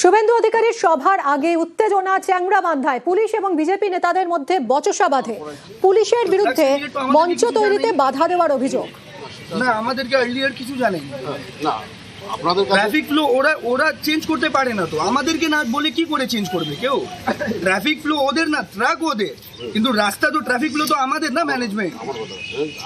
শুভেন্দু অধিকারীর সভার আগে উত্তেজনা চ্যাংরা বান্ধায় পুলিশ এবং বিজেপি নেতাদের মধ্যে বচসা বাঁধে। পুলিশের বিরুদ্ধে মঞ্চ তৈরিতে বাধা দেওয়ার অভিযোগ। না আমাদেরকে আর্লিয়ার কিছু জানেনি। না আপনাদের ট্রাফিক ফ্লো ওরা ওরা চেঞ্জ করতে পারে না তো। আমাদেরকে না বলে কি করে চেঞ্জ করবে কেউ? ট্রাফিক ফ্লো ওদের না ট্রাক ওদের। কিন্তু রাস্তা তো ট্রাফিক ফ্লো তো আমাদের না ম্যানেজমেন্ট আমার কথা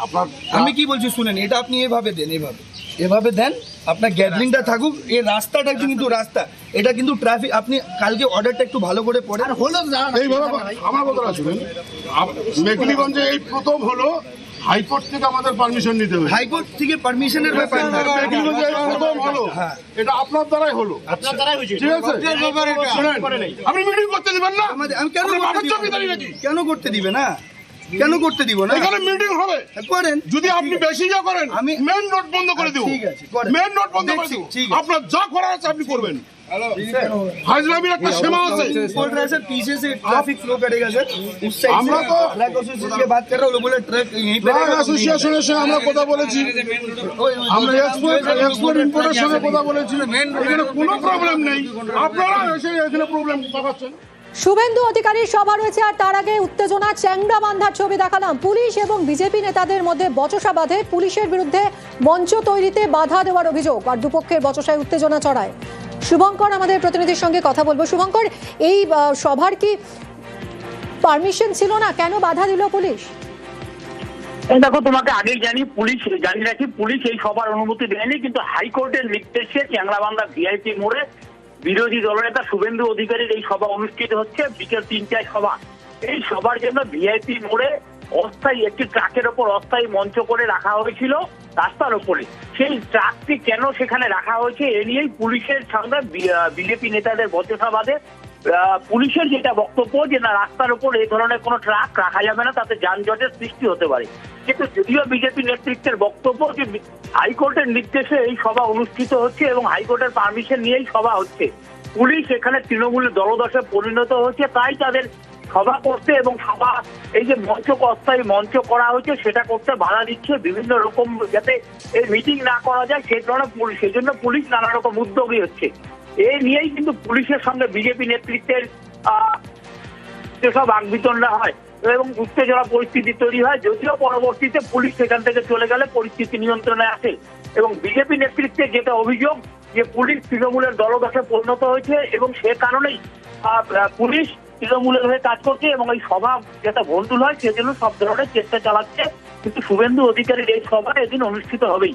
আপনার আমি কি বলছি শুনেন এটা আপনি এভাবে দেন এভাবে। এভাবে দেন আপনার গ্যাদারিংটা থাকুক এই রাস্তাটা কিন্তু রাস্তা। এটা কিন্তু ট্রাফিক আপনি কালকে অর্ডারটা একটু ভালো করে পড়েন। হলো এইভাবে আমার কথাটা শুনুন মেকলিগঞ্জে এই প্রথম হলো হাইকোর্ট থেকে আমাদের পারমিশন নিতে হবে। হাইকোর্ট থেকে পারমিশনের ব্যাপার না। প্রথম হলো। হ্যাঁ। এটা আপনার দ্বারাই হলো। আপনার দ্বারাই হয়েছে। ঠিক আছে? আপনি মিটিং করতে দিবেন না? আমি কেন করতে বাবার দিব চোখে দাঁড়িয়ে নাকি কেন করতে দিবে না? কেন করতে দিব না এখানে মিটিং হবে করেন যদি আপনি বেশি যা করেন আমি আমি- মেন রোড বন্ধ করে দেব ঠিক আছে, করেন। মেন রোড বন্ধ করে দেখছি, দেব ঠিক আছে। আপনার যা করার আছে আপনি করবেন হাজরামির একটা সীমা আছে बोल रहा है सर पीछे से ट्रैफिक फ्लो करेगा सर उस साइड আমরা से তো- ट्रक एसोसिएशन की बात कर रहा हूँ बोले ट्रक यहीं पे ট্রাক रहेगा, অ্যাসোসিয়েশনের সঙ্গে আমরা কথা বলেছি আমরা এক্সপোর্ট এক্সপোর্ট ইম্পোর্টের সঙ্গে কথা বলেছি এখানে কোনো প্রবলেম নেই আপনারা এসে এখানে প্রবলেম পাঠাচ্ছেন শুভেন্দু অধিকারীর সভা রয়েছে আর তার আগে উত্তেজনা চ্যাংরা বান্ধার ছবি দেখালাম। পুলিশ এবং বিজেপি নেতাদের মধ্যে বচসা বাঁধে। পুলিশের বিরুদ্ধে মঞ্চ তৈরিতে বাধা দেওয়ার অভিযোগ আর দুপক্ষের বচসায় উত্তেজনা চড়ায় শুভঙ্কর, আমাদের প্রতিনিধির সঙ্গে কথা বলব। শুভঙ্কর, এই সভার কি পারমিশন ছিল না? কেন বাধা দিল পুলিশ? দেখো, তোমাকে আগেই জানি পুলিশ, জানিয়ে রাখি, পুলিশ এই সবার অনুমতি দেয়নি, কিন্তু হাইকোর্টের নির্দেশে চ্যাংরাবান্ধা ভিআইপি মোড়ে বিরোধী দলনেতা শুভেন্দু অধিকারীর এই সভা অনুষ্ঠিত হচ্ছে বিকেল তিনটায় সভা। এই সভার জন্য ভিআইপি মোড়ে অস্থায়ী একটি ট্রাকের ওপর অস্থায়ী মঞ্চ করে রাখা হয়েছিল রাস্তার ওপরে। সেই ট্রাকটি কেন সেখানে রাখা হয়েছে এ নিয়েই পুলিশের সঙ্গে বিজেপি নেতাদের বচসা বাদে পুলিশের যেটা বক্তব্য যে না, রাস্তার উপর এই ধরনের কোনো ট্রাক রাখা যাবে না, তাতে যানজটের সৃষ্টি হতে পারে। কিন্তু যদিও বিজেপি নেতৃত্বের বক্তব্য যে হাইকোর্টের নির্দেশে এই সভা অনুষ্ঠিত হচ্ছে এবং হাইকোর্টের পারমিশন নিয়েই সভা হচ্ছে, পুলিশ এখানে তৃণমূলের দলদশে পরিণত হচ্ছে, তাই তাদের সভা করতে এবং সভা, এই যে মঞ্চ, অস্থায়ী মঞ্চ করা হয়েছে, সেটা করতে বাধা দিচ্ছে বিভিন্ন রকম যাতে এই মিটিং না করা যায়, সেই ধরনের সেই জন্য পুলিশ নানা রকম উদ্যোগী হচ্ছে। এই নিয়েই কিন্তু পুলিশের সঙ্গে বিজেপি নেতৃত্বের যেসব বাকবিতণ্ডা হয় এবং উত্তেজনা পরিস্থিতি তৈরি হয়, যদিও পরবর্তীতে পুলিশ সেখান থেকে চলে গেলে পরিস্থিতি নিয়ন্ত্রণে আসে। এবং বিজেপি নেতৃত্বে যেটা অভিযোগ যে পুলিশ তৃণমূলের দলদশে পরিণত হয়েছে এবং সে কারণেই পুলিশ তৃণমূলের হয়ে কাজ করছে এবং এই সভা যাতে ভন্ডুল হয় সেজন্য সব ধরনের চেষ্টা চালাচ্ছে। কিন্তু শুভেন্দু অধিকারীর এই সভা এদিন অনুষ্ঠিত হবেই।